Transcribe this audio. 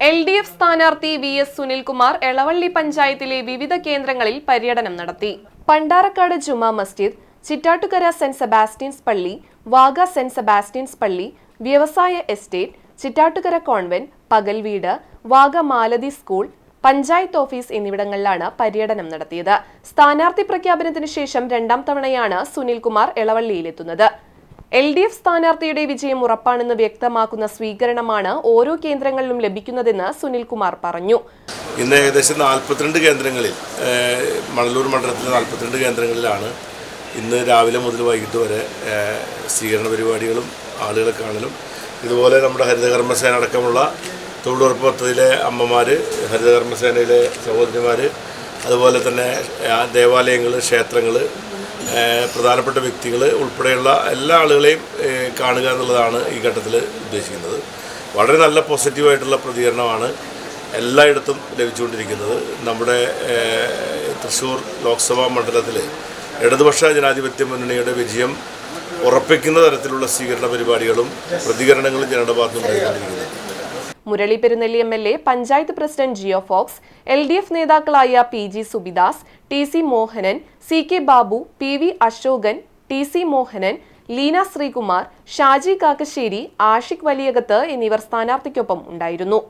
L D F സ്ഥാനാർത്ഥി V S Sunilkumar Elavally പഞ്ചായത്തിലെ വിവിധ കേന്ദ്രങ്ങളിൽ പര്യടനം നടത്തി. പണ്ടാറക്കാട് ജുമാ മസ്ജിദ് ചിറ്റാട്ടുകര സെന്റ് സെബാസ്റ്റ്യൻസ് പള്ളി വാഗ സെന്റ് സെബാസ്റ്റ്യൻസ് പള്ളി വ്യവസായ എസ്റ്റേറ്റ് ചിറ്റാട്ടുകര കോൺവെന്റ് പകൽവീട് വാഗ മാലതി സ്കൂൾ പഞ്ചായത്ത് ഓഫീസ് എന്നിവിടങ്ങളിലാണ് പര്യടനം നടത്തിയത്. സ്ഥാനാർത്ഥി പ്രഖ്യാപനത്തിന് ശേഷം രണ്ടാം തവണയാണ് സുനിൽകുമാർ എളവള്ളിയിലെത്തുന്നത്. എൽ ഡി എഫ് സ്ഥാനാർത്ഥിയുടെ വിജയം ഉറപ്പാണെന്ന് വ്യക്തമാക്കുന്ന സ്വീകരണമാണ് ഓരോ കേന്ദ്രങ്ങളിലും ലഭിക്കുന്നതെന്ന് സുനിൽകുമാർ പറഞ്ഞു. ഇന്ന് ഏകദേശം നാൽപ്പത്തിരണ്ട് കേന്ദ്രങ്ങളിൽ മണലൂർ മണ്ഡലത്തിലെ നാൽപ്പത്തിരണ്ട് കേന്ദ്രങ്ങളിലാണ് ഇന്ന് രാവിലെ മുതൽ വൈകിട്ട് വരെ സ്വീകരണ പരിപാടികളും ആളുകളെ കാണലും. ഇതുപോലെ നമ്മുടെ ഹരിതകർമ്മസേന അടക്കമുള്ള തൊഴിലുറപ്പ് പദ്ധതിയിലെ അമ്മമാർ ഹരിതകർമ്മസേനയിലെ സഹോദരിമാർ അതുപോലെ തന്നെ ദേവാലയങ്ങൾ ക്ഷേത്രങ്ങൾ പ്രധാനപ്പെട്ട വ്യക്തികൾ ഉൾപ്പെടെയുള്ള എല്ലാ ആളുകളെയും കാണുക എന്നുള്ളതാണ് ഈ ഘട്ടത്തിൽ ഉദ്ദേശിക്കുന്നത്. വളരെ നല്ല പോസിറ്റീവായിട്ടുള്ള പ്രതികരണമാണ് എല്ലായിടത്തും ലഭിച്ചുകൊണ്ടിരിക്കുന്നത്. നമ്മുടെ തൃശ്ശൂർ ലോക്സഭാ മണ്ഡലത്തിൽ ഇടതുപക്ഷ ജനാധിപത്യ മുന്നണിയുടെ വിജയം ഉറപ്പിക്കുന്ന തരത്തിലുള്ള സ്വീകരണ പരിപാടികളും പ്രതികരണങ്ങളും ജനങ്ങളുടെ ഭാഗത്തുനിന്നുണ്ടായിക്കൊണ്ടിരിക്കുന്നത് Murali Perunnelli M L A panchayat president Geo Fox L D F നേതാക്കളായ P G Subidas T C Mohanan C K Babu P V Ashokan T C Mohanan Leena Sreekumar Shaji Kakkassery Ashiq Valiyakath എന്നിവർ സ്ഥാനാർത്ഥിക്കൊപ്പം ഉണ്ടായിരുന്നു.